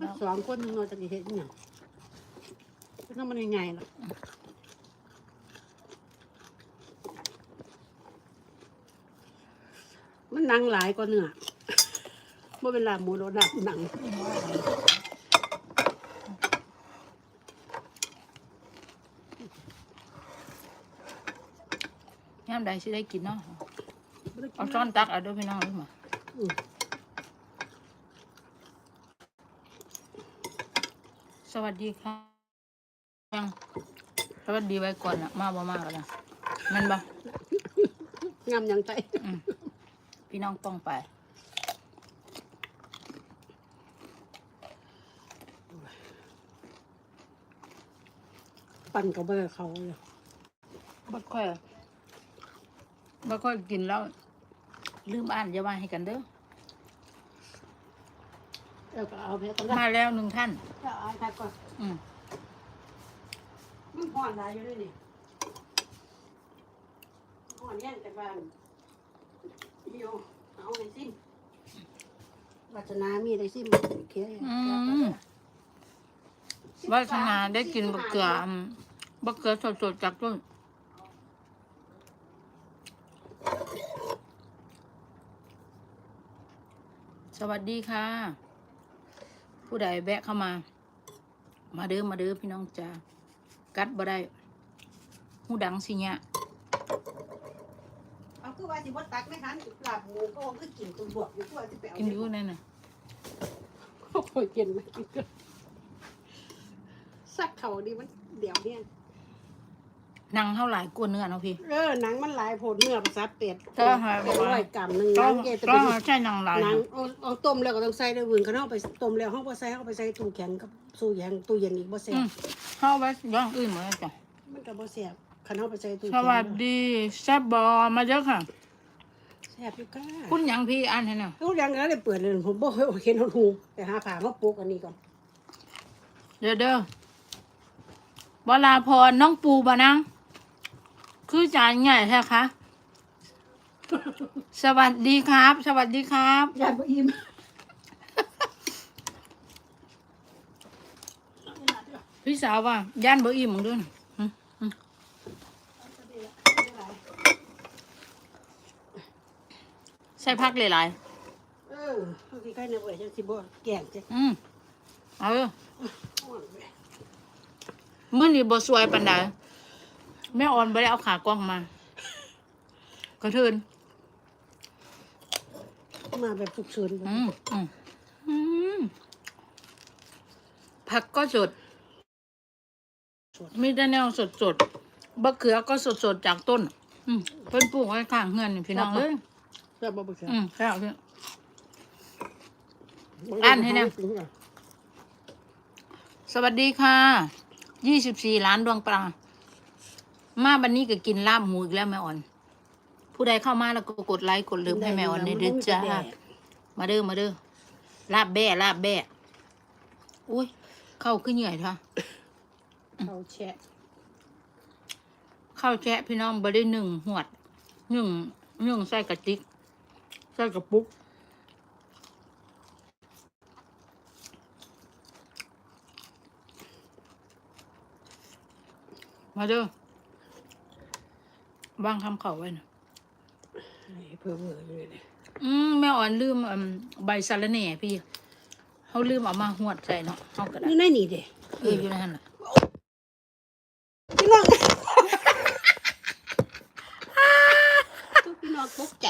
มันสองคนหนึงเราจะกี่เห็นเนี่ยก็มันยังไงล่ะมันหนังหลายกว่าเนื้อเมื่อเวลาหมูโดนหนังหนังยามใดสิได้กินเนาะเอาช้อนตักเอาเด้วยพี่น้องเลยมา อืม ส วัสดีค่ะยังสวัสดีไว้ก่อนนะมาบ่มากันนะแมันบ่งามยังใจอืมพี่น้องป้องไป ปั่นกับเบอร์เขาเลยบ่ค่อยบ่ค่อยกินแล้ว ลืมอ่านอย่าว่าให้กันเด้อ แล้วก็เอาแพ้กันละมาแล้วหนึ่งท่านแล้วเอาแพ้ก่อนอืมมันห่อนหลายอยู่ด้วยนี่ห่อนแย่งแต่บ้านเดียวเอาไอ้ซิมวัฒนามีได้ซิมเขียอืมวาสนาได้กินบะเกลืออืมบะเกลือสดๆจากต้นสวัสดีค่ะ ผู้ใดแวะเข้ามา มาเด้อมาเด้อพี่น้องจ้ากัดบ่ได้หูดังสิเนี่ยเอาคือว่าสิบ่ตักไหมคะลาบหมูก็คือกินตัวบวกอยู่ตัวสิไปเอากินอยู่นั่นน่ะโอ้ยกินมากินกันสักเขาดีมันเดี๋ยวเนี่ย หนังเท่าไหร่กลัวาเนื้อเนาะพี่ เออหนังมันหลายผลเนื้อภาษาเป็ดก็หาเป็นร้อยกรัมหนึ่งหก็นังเกจะก็เป็นใช่หนังหลายหนังนะเอาเอาต้มแล้วก็ต้องใส่ด้วยวึงเขาเอาไปต้มแล้วเขาไปใส่เขาไปใส่ตู้แข็งกับสู้แข็งตู้เย็นอีกบ่แซ่อืบมเข้าไว้ย่างอื่นเหมือนกันจ้ะมันก็บ่แซ่บคันเขาไปใส่ตู้สแข็งวัสดีแซ่บบอมาเยอะค่ะ แซ่บอยู่ก้าคุณหยังพี่อ่านให้หน่อยลูกยังก็ได้เปิดเลยผมบ่เห็นหูแต่หาผ่ามาปลูกอันนี้ก่อนเด้อเด้อวลาพรน้องปูบะนัง คือจานใหญ่ใช่คะ สวัสดีครับ สวัสดีครับ ยายบ่อิ่มพี่สาวว่า ย่านเบอร์อิ่มมึงด้วยนะหึหึใส่พักหลายเออเขาสิใกล้ในเว้ยจังสิบ่แกงจ้ะๆอืมเอาเด้อมื่อนี้บ่สวยปันใด แม่ออนบ่ได้เอาขากล้องมา กระเทินมาแบบฉุกเฉินอืมอืมอืมผักก็สดมีแต่แนวสดสดๆบะเขือก็สดสดๆจากต้น อืมเพิ่นปลูกไว้ข้างเฮือนนี่พี่น้องเอ้ยแซ่บบ่บ่แซ่บอืมแล้วเนี่ยอ่านให้แน่สวัสดีค่ะยี่สิบสี่ล้านดวงปลา มาบันนี้ก็กินลาบหมูอีกแล้วแม่อ่อน ผู้ใดเข้ามาแล้วก็กดไลค์กดเลิฟให้แม่อ่อนในเด้อจ้ามาเด้อมาเด้อลาบแบ่ลาบแบ่อุ้ยเข้าขึ้นเหนื่อยท่ะเขาแชะข้าวแชะพี่น้องบ่ได้หนึ่งหวดหนึ่งหนึ่งใส่กระติกใส่กระปุกมาเด้อ วางคำเขาไว้นะเพิ่มเงินเลยเนี่ยอืมแม่อ่อนลืมอืมใบสะระแหน่พี่เขาลืมเอามาหวดใส่เนาะเขาก็ได้นี่ในนี่เด้เอออยู่ในนั้นน่ะพี่น้องพี่น้องตกใจ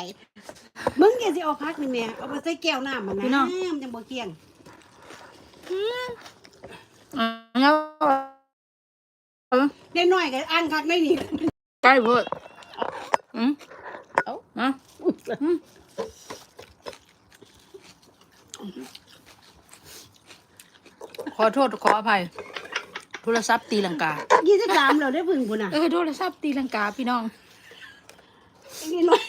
มึงแกสิเอาพักนี่แม่เอาไปใส่แก้วน้ำมันนะมันจังบ่เกี่ยงอ่าแล้วเออได้น้อยก็อ่านคักได้นี่ ใกล้เพิ่น อืมเอานะอืมขอโทษขออภัย โทรศัพท์ตีลังกายี่สิบสามเราได้พึ่งพุ่นน่ะเออโทรศัพท์ตีลังกาพี่น้องพี่น้อย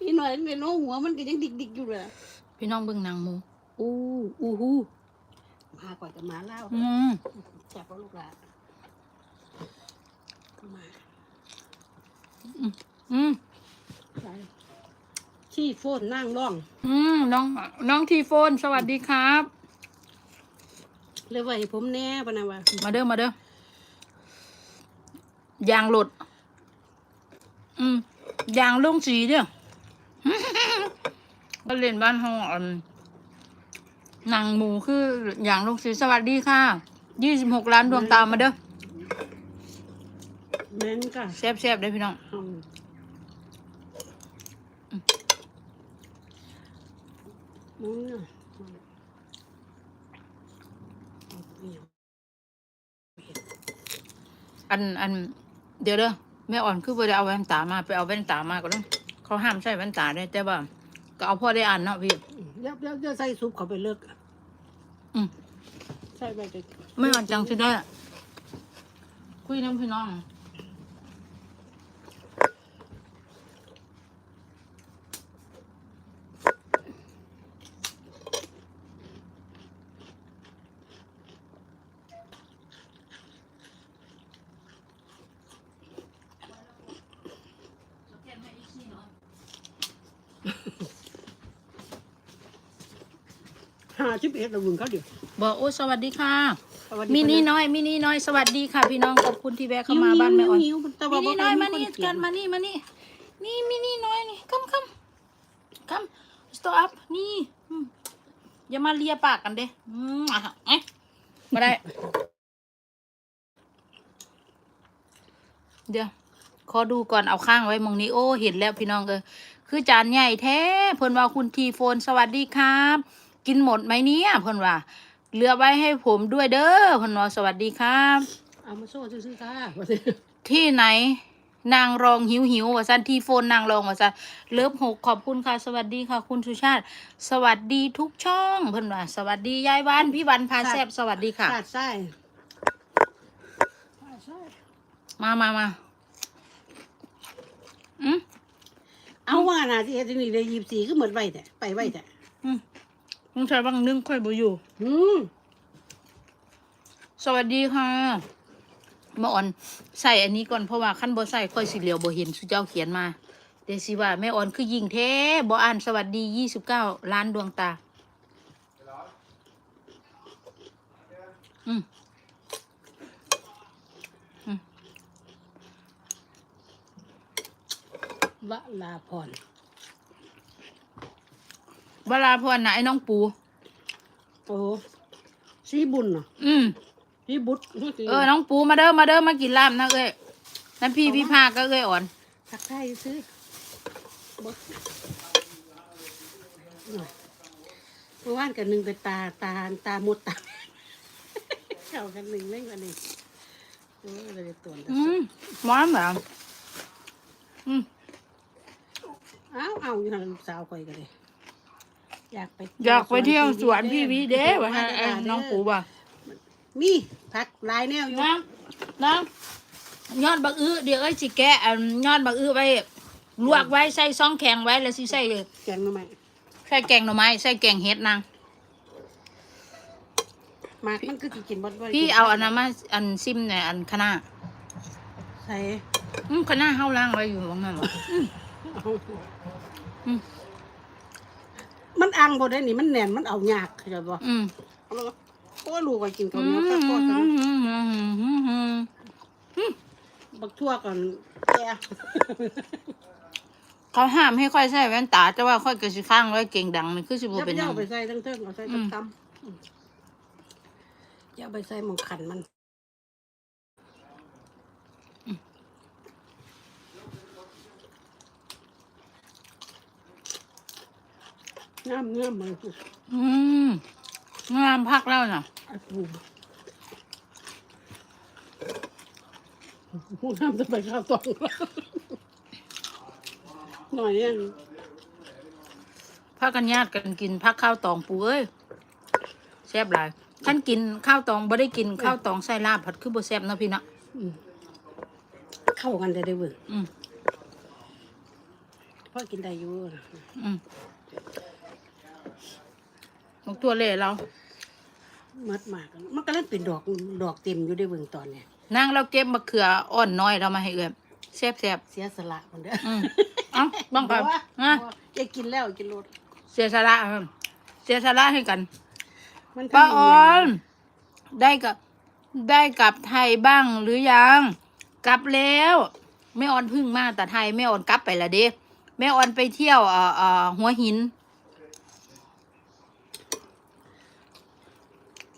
พี่น้อยเป็นน้องหัวมันก็ยังดิกๆอยู่เลยพี่น้องเบิ่งนางหมูอู้อู้ฮู้มาก่อนจะมาเล่าอืมแซ่บบ่ลูกหลานมาอืม ไปที่โฟนนั่งร่อง อืมน้องน้องทีโฟน สวัสดีครับ เลยว่าให้ผมแน่ปะนะว่ามาเด้อมาเด้อยางหลดอืมยางลงสีเด้อก็เล่นบ้านห้องอันหนังหมูคืออย่างลงสีสวัสดีค่ะยี่สิบหกล้านดวงตามาเด้อแม่นก็แซ่บแซ่บๆได้อพี่น้อง อืม อืมน่ะอืมอันอัน เดี๋ยวเด้อแม่อ่อนคือไปเอาแว่นตามาไปเอาแว่นตามาก็ต้องเขาห้ามใช้แว่นตาได้แต่ว่า ก็เอาพ่อได้อ่านเนาะพี่เดี๋ยวเดี๋ยวเดี๋ยวใส่ซุปเขาไปเลิกอืมใส่ไปจะไม่อ่อนจังสิได้อคุยน้ำพี่น้อง ห้าสิบเอ็ดละมึงเขาเดี๋ยวบอกโอ้สวัสดีค่ะ สวัสดีมินิค่ะน้อยมินิน้อยสวัสดีค่ะ พี่น้องขอบคุณที่แวะเข้ามาบ้านแม่อ่อนหิวๆแต่มิว่านิบ่น้อยเคมานี่คเขีกัยนมานี่มานี่นี่มินิน้อยนี่คัมคัมคัมสตอปนี่อืมอย่ามาเลียปากกันเด้อืมอะเอ๊ะมาได้ เดี๋ยวขอดูก่อนเอาข้างไว้มองนี้โอ้เห็นแล้วพี่น้องเออ คือจานใหญ่แท้เพิ่นว่าคุณทีโฟนสวัสดีครับ กินหมดไหมเนี่ยเพิ่นว่าเหลือไว้ให้ผมด้วยเด้อเพิ่นว่าสวัสดีครับเอามาโซ่ซื้อๆค่ะที่ไหน นางรองหิวหิวว่าสันทีโฟนนางรองว่าสันเลิฟหกขอบคุณค่ะ สวัสดีค่ะ คุณสุชาติ สวัสดีทุกช่องเพิ่นว่าสวัสดียายบ้านพี่วันพาแซบสวัสดีค่ะขาดไส้ขาดไส้มามามาอืม เอาว่าน่ะที่เฮ็ดนี่เลยยีบสีก็เหมือนไว้แต่ไปไว้แต่อืมลุงชายบางนึงค่อยบ่อยู่ อืมสวัสดีค่ะมาอ่อนใส่อันนี้ก่อนเพราะว่าขั้นบ่ใส่ค่อยสิเหลียวบ่เห็นสุเจ้าเขียนมาเดยวสิว่าแม่อ่อนคือยิงแท้บ่อ่านสวัสดียี่สิบเก้าล้านดวงตา อืม วะลาพรเวลาพรน่ะไอ้น้องปู โอ้สีบุญเนาะอืมสีบุตรเออ น้องปูมาเด้อ มาเด้อ มากินลาบนะเอ้ยนั่นพี่พี่ภาคก็เอ้ยอ่อนทักทายซื้อบ่น่ะเมื่อวานกันหนึ่งเป็นตาตาตาหมดตาเข้ากันหนึ่งเล่นกันนี่โอ้ยเลยตัวนั้นอืมหวานแบบอืม อ้าวเอาอยู่ทางลูกสาวคอยกันเลยอยากไปอยากไปเที่ยวสวนพี่วิเด้ว่าให้ไอ้น้องปูบ่ะมีพักหลายแนวอยู่น้ำน้ำยอดบักอื้อเดี๋ยวเอ้ยสิแกะอันยอดบักอื้อไว้ลวกไว้ใส่ซองแข็งไว้แล้วสิใส่แกงมาใหม่ใส่แกงหน่อไม้ใส่แกงเห็ดนางมากมันคือสิกินบ่บ่ได้พี่เอาอันนั้นมาอันซิมเนี่ยอันคณะใส่ อืมคณะเฮาล้างไว้อยู่ว่างั้นบ่เอาอืมมันอังบ่ได้นี่มันแน่นมันเอายากเข้าใจบ่อืมเอาแล้วก็โอ้ลูกก็กินข้าวอืเหนียวกับพ่อกันมบักทั่วก่อนแกเขาห้ามให้ค่อยใส่แว่นตา แต่ว่าค่อยก็สิข้างไว้เก่งดังนี่คือสิบ่อย่าไปเป็นหยัเอาง ไปใส่ทั้งเทิงเอาใส่ทั้งคำอย่าเอาไปใส่หมองขันมัน น้ำเนื้อมันอืมงามพักแล้วน่ะอัดปูพูดน้ำจะไปข้าวตองหน่อยยังพักกันญาติกันกินพักข้าวตองปูเอ้ยแซ่บหลายท่านกินข้าวตองบ่ได้กินข้าวตองใส่ลาบผัดคือบ่แซ่บเนาะพี่เนาะอืมเข้ากันได้ได้เว้ยอืมพ่อกินได้อยู่นะอืม นกตัวเล่เรา มัดมากมันก็เล่นเป็นดอกดอกเต็มอยู่ได้เบิ่งตอนเนี้ยนางเราเก็บมะเขืออ่อนน้อยเรามาให้เอื้อมแซ่บแซ่บเสียสละมันเด้ออืมเอ้าบังก่อนว่านะอย่ากินแล้วกินรสเสียสละเอิ่มเสียสละให้กัน มันป้าทำอ่อย่างนได้กับได้กลับไทยบ้างหรือยัง กลับแล้วแม่ออนเพึ่งมาแต่ไทยแม่ออนกลับไปและเด้แม่ออนไปเที่ยวเอ่อเอ่อหัวหิน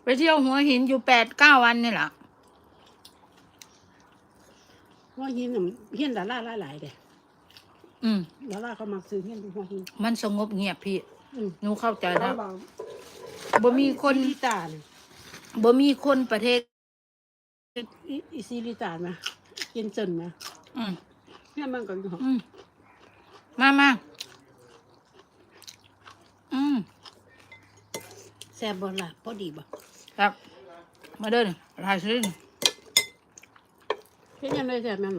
ไปเที่ยวหัวหินอยู่แปดเก้าวันนี่แหละว่าหินน่ะเฮียนดาราหลายๆเด้อืม ดาราเขามักซื้อเฮียนดูหัวหิน มันสงบเงียบพี่อืม หนูเข้าใจเขาแล้วบอกบ่มีคนซีริตาเนี่ยบ่มีคนประเทศ อีอีซีริตานะกินจนนะอืมเนี่ยมันก็อยู่ห้องอืมมามาอืมแซ่บบ่ล่ะพอดีบ่ ครับ มาเดินรายซื้อเฮ็ดยังไงแซ่บแม่น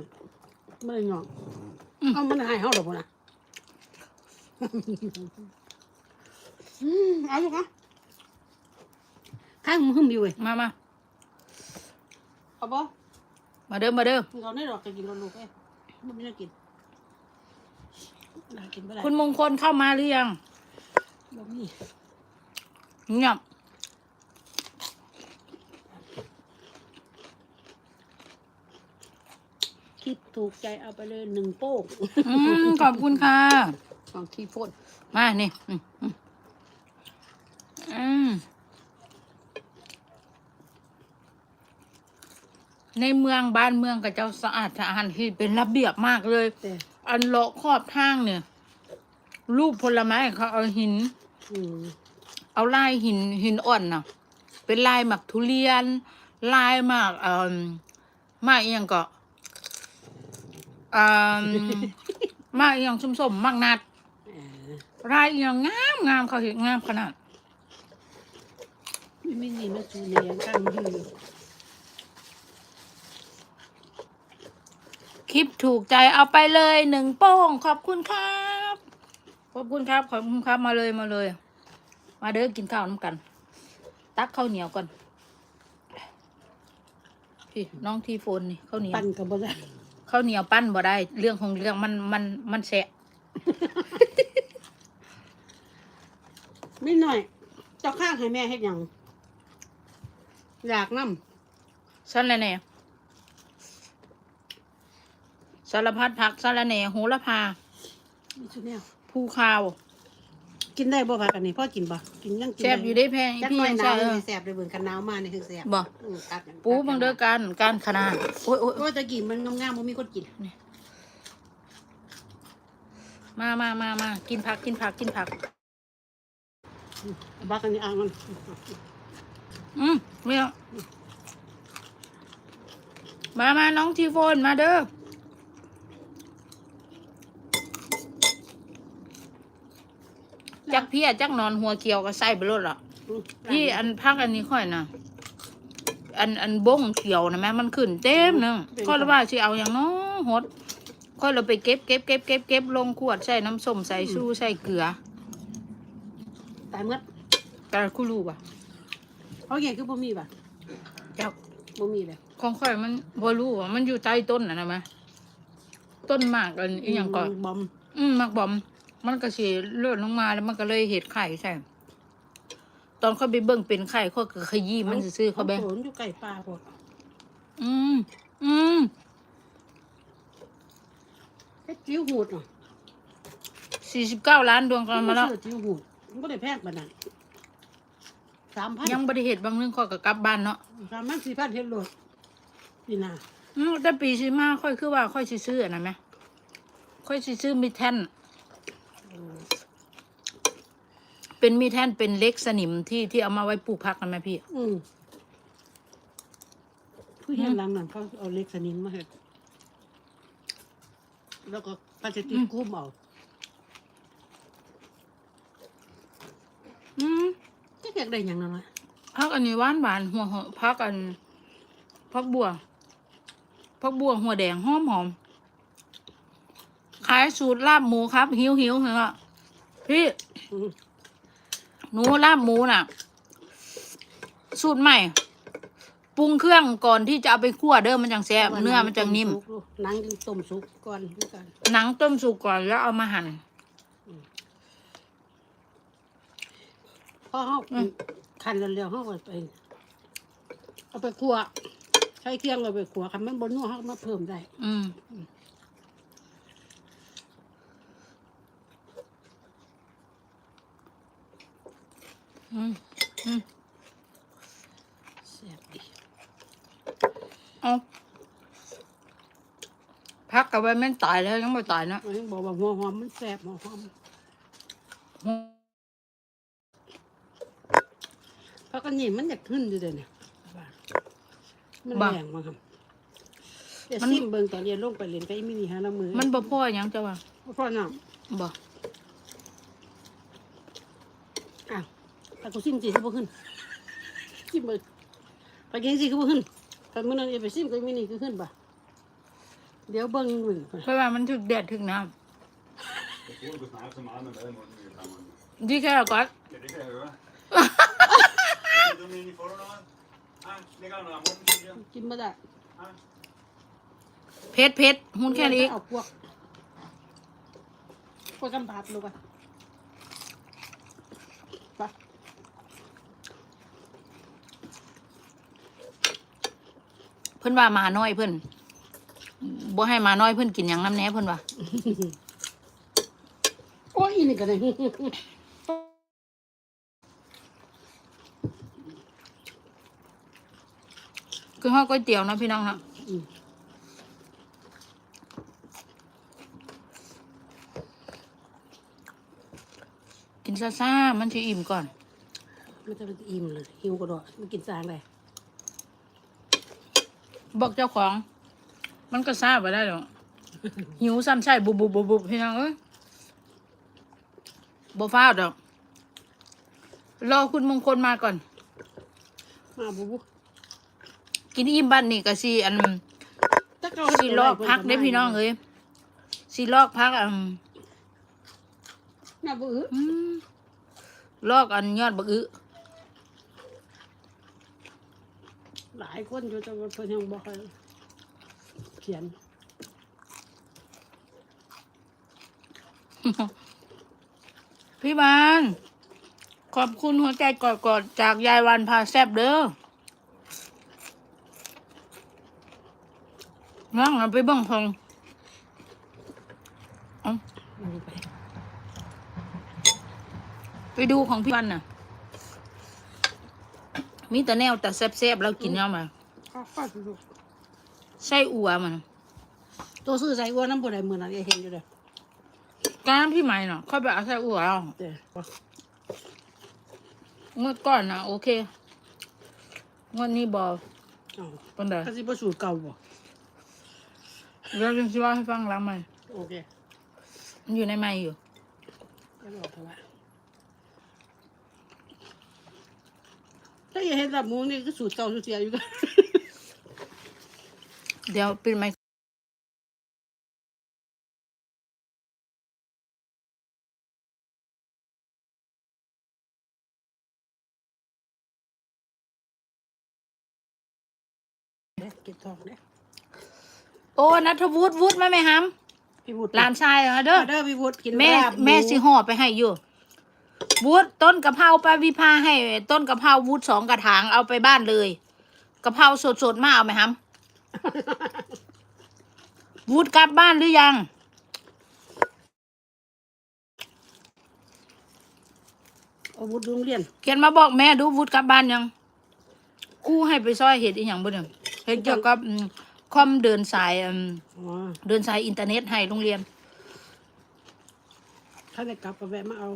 บ่ได้หยอกอืมเอามันให้เฮาดอกบ่ล่ะอืมเอาลูกอะข้างมึงหึมอยู่เว้ยมามาเอาบ่มาเดินมาเดินเราได้ดอกจะกินลูกเอ้ยบ่มีน่ากินน่ากินบ่ได้คุณมงคลเข้ามาหรือยังบ่มีเงียบ คิดถูกใจเอาไปเลยหนึ่งโป้งอืมขอบคุณค่ะของทีโฟนมานี่อืมอืมอืมในเมืองบ้านเมืองกับเจ้าสะอาดสะอาดที่เป็นระเบียบมากเลย แต่อันเลาะขอบทางเนี่ยรูปผลไม้เขาเอาหิน อืมเอาลายหินหินอ่อนน่ะ เป็นลายหมักทุเรียน ลายหมากเอ่อหมากอหย่างก็เอ่อหมากอหย่างส้มๆหมากนัดเอ่อลายอหย่างงามงามเขาเห็นงามขนาดไม่มีนี่มาจูเนียข้างยืนคลิปถูกใจเอาไปเลยหนึ่งโป้งขอบคุณครับ ขอบคุณครับ ขอบคุณครับมาเลยมาเลย มาเด้อกินข้าวน้ำกัน ตักข้าวเหนียวก่อนพี่น้องทีโฟนนี่ข้าวเหนียว ปั่นกับบ่ได้ ข้าวเหนียวปั้นบ่ได้ เรื่องของเรื่องมันมันมันแสะไม่หน่อย เจ้าข้างให้แม่เฮ็ดหยังอยากนำสารแหน่สารพัดผักสารแหน่โหระพามีชุดแนว ภูคาว กินได้บ่พักอันนี้พ่อกินบ่กินยังกินแซ่บอยู่ได้แพงจักพี่หน่อยยังหนาใช่วเออเลยแซ่บเลยเบิ่งกันหนาวมานี่คือแซ่บบ่อือกัดกันปูบังเด้อการการขนาดโอ้ยโอ้ยโอ้ยตะกี้มันงามๆบ่มีคนกินมามามามากินผักกินผักกินผัก บักอันนี้อ่างมันอืมไม่เอามามาน้องทีโฟนมาเด้อ จักเพี่จักนอนหัวเขียวก็ใส่ไปรถละอืมพี่อันพักอันนี้ค่อยนะอันอันบงเขียวนะแม่มันขึ้นเต็มหนึงก็เลยว่าสิเอาอย่างน้อหดค่อยเราไปเก็บเก็บเก็บเก็บเก็บลงขวดใส่น้ำส้มใส่ชูใส่เกลือตายหมดแต่คุรู้ป่ะเขาเห็นคือบ่มีบ่เจ้าบ่มีเลยของค่อยมันบ่รู้ว่ามันอยู่ใต้ต้นนะนะแม่ต้นหมากอันอีหยังก่อนบอมอืมหมากบอม มันก็สิเลื่อนลงมาแล้วมันก็เลยเห็ดไข่ใช่ตอนเขาไปเบิ่งเป็นไข่เขาก็ขยี้มันซื่อๆเขาแบงโขนอยู่ใกล้ป่าพวกอืมอืมเฮ็ดจิ้วหูดเนาะสี่สิบเก้าล้านดวงกันมาแล้วซื้อจิ้วหูดมันบ่ได้แพงปานนั้น3,000ยังบริเหตุบางเรื่องข้อยก็กลับบ้านเนาะ3,000 4,000เฮ็ดโลดนี่นะอืมแต่ปีสิมาค่อยคือว่าค่อยสิซื้ออันนะไหมค่อยสิซื้อมีแท่น เป็นมีแท่นเป็นเล็กสนิมที่ที่เอามาไว้ปลูกผักนะแม่พี่ อืมผู้เฮ็ดหลังนั้นเขาเอาเหล็กสนิมมาเฮ็ดแล้วก็พลาสติกคลุมเอาอืมจะอยากได้หยังนั่นล่ะพักอันนี้หวานหวานหัวหอมพักอันพักบัวพักบัวหัวแดงหอมหอมขายสูตรลาบหมูครับ หิวหิวเหรอพี่อืม หนูลาบหมูน่ะ สูตรใหม่ปรุงเครื่องก่อนที่จะเอาไปคั่วเด้อมันจังแซ่บเนื้อมันจังนิ่มหนังจึงต้มสุกก่อนด้วยกันหนังต้มสุกก่อนแล้วเอามาหั่นพอเฮาอืมคันแล้วแล้วเฮาก็ไปเอาไปคั่วใช้เคียงเอาไปคั่วคันมันบนนัวเขาก็มาเพิ่มได้ อืม อืมอืมแซ่บดีเอาพักกับไว้แม่นตายแล้วยังไม่ตายนะอันนี้บอกว่าหัวหอมมันแซ่บหัวหอมเพราะก็นี่มันอยากขึ้นอยู่เดี๋ยวนี้มันบ่แรงมากครับเดี๋ยวมันซิมเบิ่งตอนเรียนลงไปเรียนไปมินิฮาละมือมันบ่พ่อหยังจะว่าพ่อน้บ่ำอ้าว แต่กูซิมสิก็บ่ขึ้นซิมเบิ่งไปกินสิก็บ่ขึ้นแต่มื้อนั้นอย่าไปซิมก็มินิก็ขึ้นบ่เดี๋ยวเบิ่งมือก่อนเพราะว่ามันถึกแดดถึกน้ Ik hoorde het nou van aan en de morgen weer gaan. ำดีแค่ละก็ Ja, det kan jag göra. Du är inne i förhållanden? Nej, lägg an den morgon. กินบ่ได้เพชรเพชรหุ้นแค่นี้เอาพวกพวกกำผัดลูกอะไป เพิ่นว่าหมาน้อยเพิ่นบ่ให้หมาน้อยเพิ่นกินหยังน้ำแหน่เพิ่นว่าโอ้ยอีนี่ก็ได้คือข้าวก๋วยเตี๋ยวนะพี่น้องนะอืมกินซ่าๆมันสิอิ่มก่อน มันจะเป็นอิ่มเลยหิวกระโดดมันกินจางเลย บอกเจ้าของ มันก็ทราบไปได้หรอกหิวซ้ำใช่บุบบุบบุบบุบพี่น้องเอ้ยบ่ฟ้าวดอก รอคุณมงคลมาก่อน มาบุบุกินอิ่มบ้านนี่ก็สิอันถ้าเขาสิลอกพักได้พี่น้องเอ้ยสิลอกพักอันน่าบื้ออืมลอกอันยอดบักอึ หลายคนอยู่แต่ว่าเพิ่นยังบอกให้เขียน พี่บาน ขอบคุณหัวใจกอดๆจากยายวันพาแซบเด้อน้องเอาไปเบ้างพองไปดูของพี่วันน่ะ มีแต่แนวแต่แซ่บๆแล้วกินเอามาข้าวข้าวลูกไส้อัวมันตัวซื้อใส่อ้วนน้ำบ่ได้มื้อนั้นเห็นอยู่เด้อก้ามพี่ใหม่เนาะค่อยไปเอาไส้อัวเอาเด้องวดก่อนนะโอเคงวดนี้บอเอาปันใดก็สิบ่สูตรเก่าบ่เดี๋ยวจะสิว่าให้ฟังหล้างใหม่โอเคมันอยู่ในไม้อยู่ก็บอกเขาว่า ถ้าอย่าเห็นลำหมูนี่ก็สูตรเก่าสูตรเสียอยู่กันเดี๋ยวปิดไมค์เด้อเก็บทองเด้อโอ้นัทวุฒิวุฒิมาไหมฮัมพี่วุฒิหลานชายเหรอเด้อเด้อพี่วุฒิกินแม่ลาบห แม่สิห่อไปให้อยู่ วุฒิต้นกะเพราป้าวิภาให้ ต้นกะเพราวุฒิสองกระถางเอาไปบ้านเลยกะเพราสดๆมาเอาไหมฮัมวุฒิกลับบ้านหรือยังเอาวุฒิโรงเรียนเขียนมาบอกแม่ดูวุฒิกลับบ้านยังครู่ให้ไปซอยเห็ดอีหยังบ่เนี่ยเห็ดเกี่ยวกับอืมคอมเดินสายอืมอ๋อเดินสายอินเทอร์เน็ตให้โรงเรียน ถ้าได้กลับก็แวะมาเอา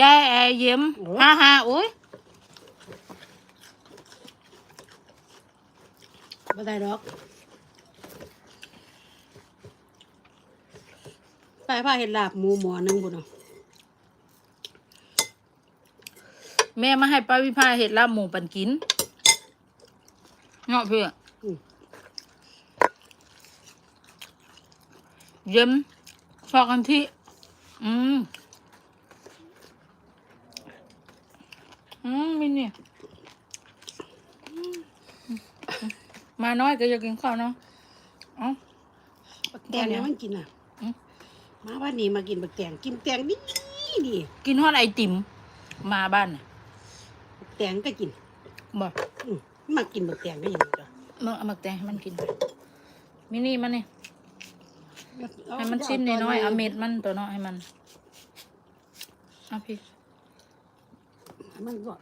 ยายแอเยี่ยมโอ้ฮ่าฮ่าโอ้ยไม่ได้ดอกไปพาเห็ดลาบหมูหมอหนึงบุญเนาะแม่มาให้ป้าวิภาเห็ดลาบหมูปันกินเนาะเพื่ออืมเยี่ยมฟอกกันที่ อืม อืมมินเนี่ยอืมมาน้อยก็อยากกินข้าวเนาะเอ้าบักแตงเนี่ยมันกินอะอืมมาบ้านนี้มากินบักแตงกินแตงนี่ดีกินฮอดไอติม มาบ้านน่ะบักแตงก็กินบอกอืมมากินบักแตงได้ยังไงจ้ะมึงเอามาแตงให้มันกินไปมินี่มันนี่ให้มันชิ้นน้อยๆเอาเม็ดมันตัวน้อยให้มันเอาพี่ให้ มันก็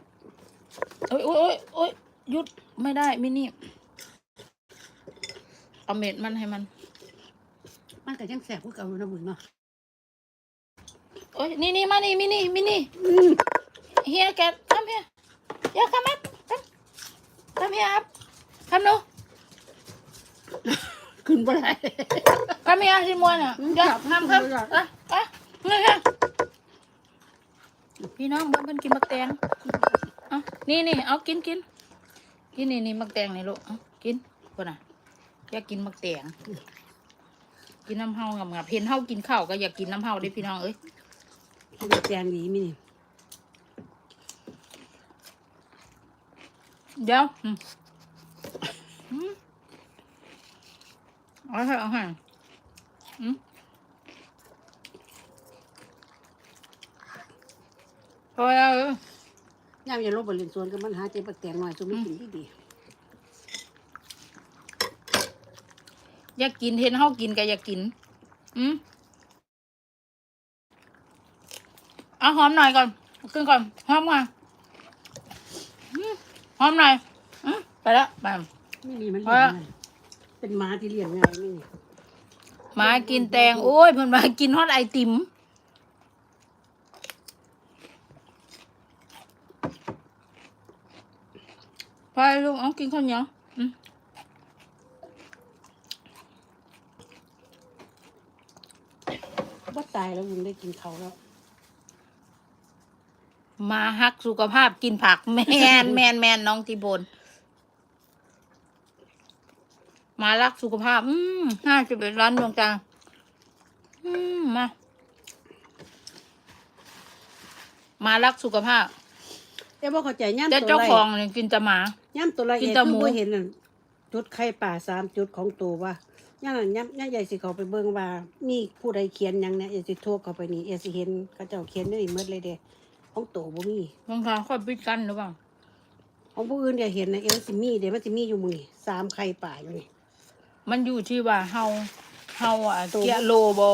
โอ้ยโอ้ยโอ้ยโอ้ยหยุดไม่ได้มินี่เอาเม็ดมันให้มัน มันก็ยังแสบกว่าเก่าอยู่นะบุญเนาะโอ้ยนี่นี่มานี่มินี่มินี่เฮียแกทำเฮียอย่าคำอัพทำทำเฮียอัพทำหนู ขึ้นบ่ได้ทำเฮียที่มวนอะอย่าทำครับอะอะเฮียเฮีย พี่น้องเบิ่งเพิ่นกินบักแตงอะนี่นี่เอากินกินกินนี่นี่บักแตงนี่ลูกเอากินคนน่ะอยากกินบักแตงกินน้ำเฮางับงับเห็นเฮากินข้าวก็อยากกินน้ำเฮาเด้พี่น้องเอ้ยบักแตงดีมินี่เดี๋ยวอืมอืมเอาให้เอาให้อืม พอแล้วเออย่ามอย่าลบบ่เล่นสวนกับมันหาเจ็บบักแตงหน่อยจนมันกินที่ดีอยากกินเห็นเฮากินก็อยากกิน อืมเอาหอมหน่อยก่อน ขึ้นก่อน หอมก่อนอืมหอมหน่อยอืมไปแล้วไปไม่มีมันเพเลี้ยราะงง่ายเป็นหมาที่เลี้ยงง่ายไม่มีหมากินแตง โอ้ยเพิ่นมากินฮอดไอติม ไปลูกเอากินข้าวเหนียวอืมว่าตายแล้วมึงได้กินเขาวแล้ว มาฮักสุขภาพกินผักแมนแมนแมนน้องทีบน มารักสุขภาพ อืมห้าสิบเอ็ดล้านดวงจันทร์อืมมา มารักสุขภาพแต่ว่าเข้าใจย่ามแต่ตัวเจ้าไรของเนี่ยกินแต่หมา ย่ามตัวไรกิเอนงแต่คืหมูอบ่เห็นน่ะจุดไข่ป่าสามจุดของตัวว่าย่ามนั้นย่ามย่ามใหญ่สิเขาไปเบิ่งว่า มีผู้ใดเขียนหยังเนี่ยเอสิโทรเข้าไปนี่เอสิเห็นเขาเจ้าเขียนได้หมดเลยเด้ของตัวบ่มี บางครั้งค่อยปิดกันหรือเปล่าของผู้อื่นก็เห็นนะเอสิมีเดี๋ยวมันสิมีอยู่มือนี่สามไข่ป่าอยู่นี่ มันอยู่ที่ว่าเฮาเฮาอะตัว เกียโลบอ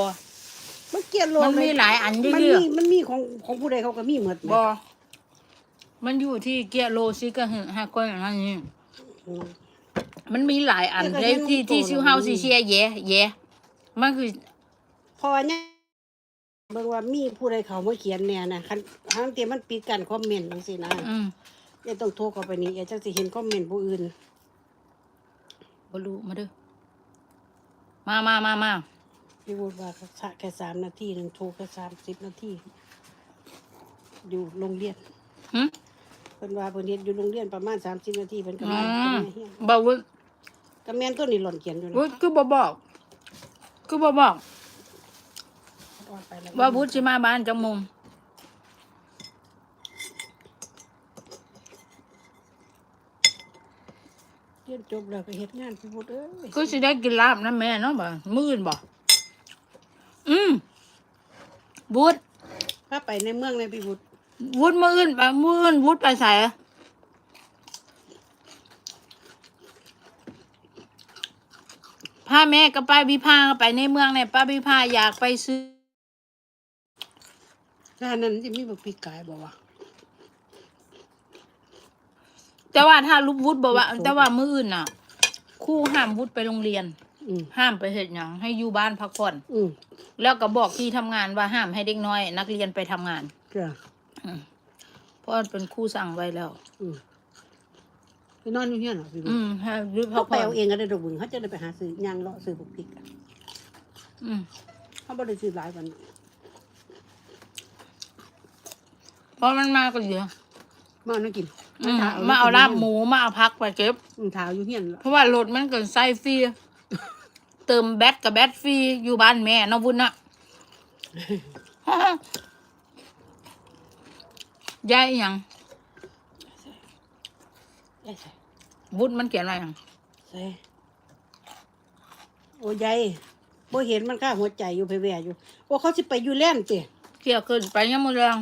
มันเกลียดโลมันมีหลายอันเยอะๆ มันมีมันมีของของผู้ใดเขาก็มีหมดไหมบอ มันอยู่ที่เกียโลซิก็หึฮะก้อยอันนี้อืมมันมีหลายอันแต่ก็เลยเห็นที่ตัวที่แล้วชิวเฮามันมีซีเชียแย่แย่มันคือ เพอเนี่ยเบิ่งว่ามีผู้ใดเขามาเขียนแน่นะคันทางเตียมันปิดกันคอมเมนต์จังซี่นะอืมเดี๋ยวต้องโทรเข้าไปนี่เดี๋ยวจังสิเห็นคอมเมนต์ผู้อื่นบรู้มาเด้อมามามามาพี่พูดว่าแค่สามนาทีหนึ่งโทรแค่สามสิบนาทีอยู่โรงเรียนหึ เพิ่นว่าเพิ่นเฮ็ดอยู่โรงเรียนประมาณสามสิบนาทีเพิ่นก็อืมาเพิ่นมมาเฮียนบ่วุฒก็แม่นตัวนี้หล่อนเขียนอยู่นะวุฒคือบ่บอก คือบ่บอก ออกไปแล้วว่าวุฒสิมาบ้านจังมุมเรียนจบแล้วก็เฮ็ดงานพี่พูดเอ้ยคือสิได้กินลาบนะแม่เนาะบ่มื้ออื่นบ่อืมวุฒพาไปในเมืองในพี่พูด วุฒมื้ออื่นไปมื้ออื่นวุฒไปไสอะพาแม่กับป้าวิภาก็ไปในเมืองเนี่ยป้าวิภาอยากไปซื้อร้านนั้นสิมีบักพริกกายบ่วะแต่ว่าถ้าลูกวุฒิบอกว่า แต่ว่ามื้ออื่นน่ะครู่ห้ามวุฒิไปโรงเรียนอืมห้ามไปเฮ็ดหยังให้อยู่บ้านพักผ่อนอืมแล้วก็บอกที่ทำงานว่าห้ามให้เด็กน้อย นักเรียนไปทำงานจ้ะอืม เพราะเป็นครู่สั่งไว้แล้ว อืมไปนอนอยู่เฮียนเหรอพี่พูอืดมให้ยุดพัเขากไปผ่อนเอาเองก็ได้ดอกบึงเขาจะได้ไปหาซื้อย่างเลาะซื้อบักพริกอะอืมเขาบ่ได้ซื้อหลายวันเพราะมันมาก็เยอะมาเอาน้ำกินอืมมาเอาลาบหมูมาเอาพักไปเก็บ อืมเท้าอยู่เฮียนเหรอเพราะว่ารถมันเกินไส้ฟรีเติมแบตกับแบตฟรีอยู่บ้านแม่เนาะวุ้นน่ะ ยายอิหยังใช่ใช่วุฒิมันเขียนอะไรอะใช่โอ้ยายบ่เห็นมันข้าหัวใจอยู่ไปแว่อยู่ว่าเขาสิไปอยู่แล่นติเกี่ยวขึ้นไปยังมือแรง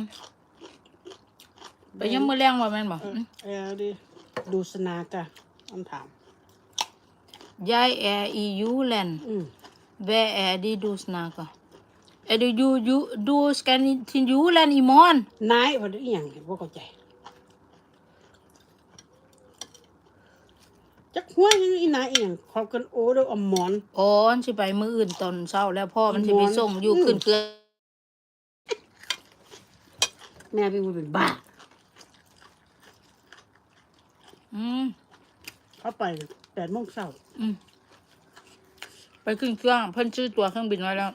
ไปยังมือแรงว่าแม่นบอกเออเออดิดูสนากะคำถามยายแอร์อียูแลนด์อืมแวแอร์ดีดูสนากะ เอดูยูยูดูสแกนทินยูแลนด์อีมอนนายว่าอีหยังบ่เข้าใจจักหัวยังอีนายอีหยังเขากันโอ้เด้ออมหมอนอ๋อมันสิไปมื้ออื่นตอนเช้าแล้วพ่อมันสิไปอีหมอนส่งอยู่อืมขึ้นเกลือแม่พี่พูดเป็นบ้าอืมเขาไปแปดโมงเช้าอืมไปขึ้นเครื่องเพิ่นซื้อตั๋วเครื่องบินไว้แล้ว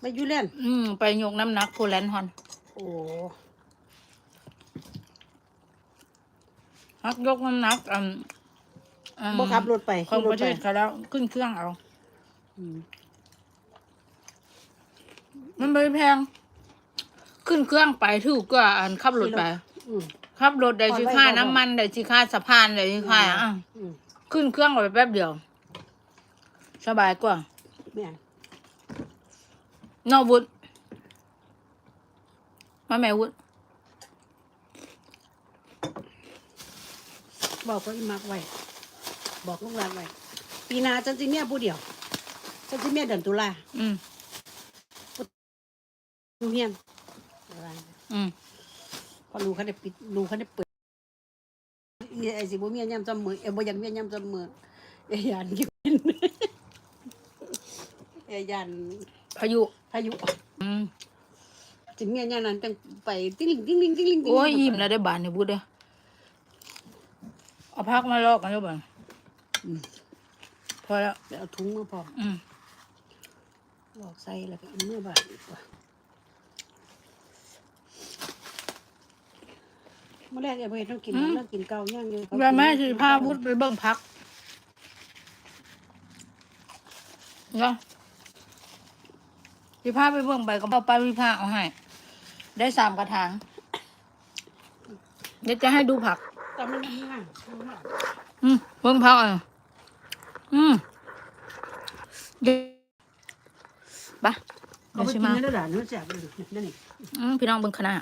ไปอยูเล่นอืมไปยกน้ำหนักโพแลนด์ฮอน โอ้ฮักยกน้ำหนักอืมอืมบ่ขับรถไปของขี่ประเทศเขาแล้วขึ้นเครื่องเอา อืมมันไม่แพง ขึ้นเครื่องไปถูกกว่าอันขับรถไปอืม ขับรถได้สิค่าก่อนไว้ก่อนน้ำมันได้สิค่าสะพานได้สิค่าอะอืมขึ้นเครื่องไปแป๊บเดียว สบายกว่า แม่น อกวุฒมาแม่วุฒบอกก็อีมักไว้ บอกลูกหลานไว้ ปีหนาฉันสิเมียผู้เดียวฉันสิเมียเดือนตุลาอืมลูกเฮียนอืมพอลูกเขาได้ปิดลูกเขาได้เปิดเนี่ยไอ้สิบ่เมียย่ำจำมือเอ้ยบ่อยากเมียย่ำจำมือไอ้ยันกินไอ้ยัน พายุพายุอืมสิเมียย่ำนั้นจังไปติ้งลิงติ้งลิงติ้งลิงติ้งลิงโอ้ยยิ้มแล้วได้บานเนี่ยบุดเด้อเอาพักมาลอกกันแล้วบ้างอืมพอแล้วไปเอาถุงมาพออืมลอกใส่แล้วก็เอาเมื่อบาดอีกว่าเมื่อแรกไอ้บ่เฮ็ดต้องกินต้องกินเกาย่างเดียวแม่แม่สิพาบุดไปเบิ่งพักเนาะ สิพาไปเบิ่งใบกระเพราไปวิพาเอาให้ ได้สามกระถาง เดี๋ยวจะให้ดูผัก แต่มันง่ายอืมเบิ่งพักอะอืมเดี๋ยวไปะเขาเดี๋ยวไปสิกินมานั่นแล้วด่านั่นแสบเลยนั่นนี่อืมพี่น้องเบิ่งคณะ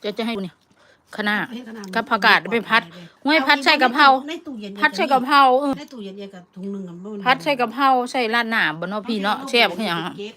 เดี๋ยวจะให้ดูเนี่ยคณะเฮ้ยขนาดกับผักกาดไปพัดห้วยพัดใส่กะเพราในตู้เย็นพัดใส่กะเพราเออในตู้เย็นๆกับถุงหนึงอะมันพัดใส่กะเพราใส่ราดหน้าบ่เนาะพี่เนาะแซ่บคือหยังเก็บ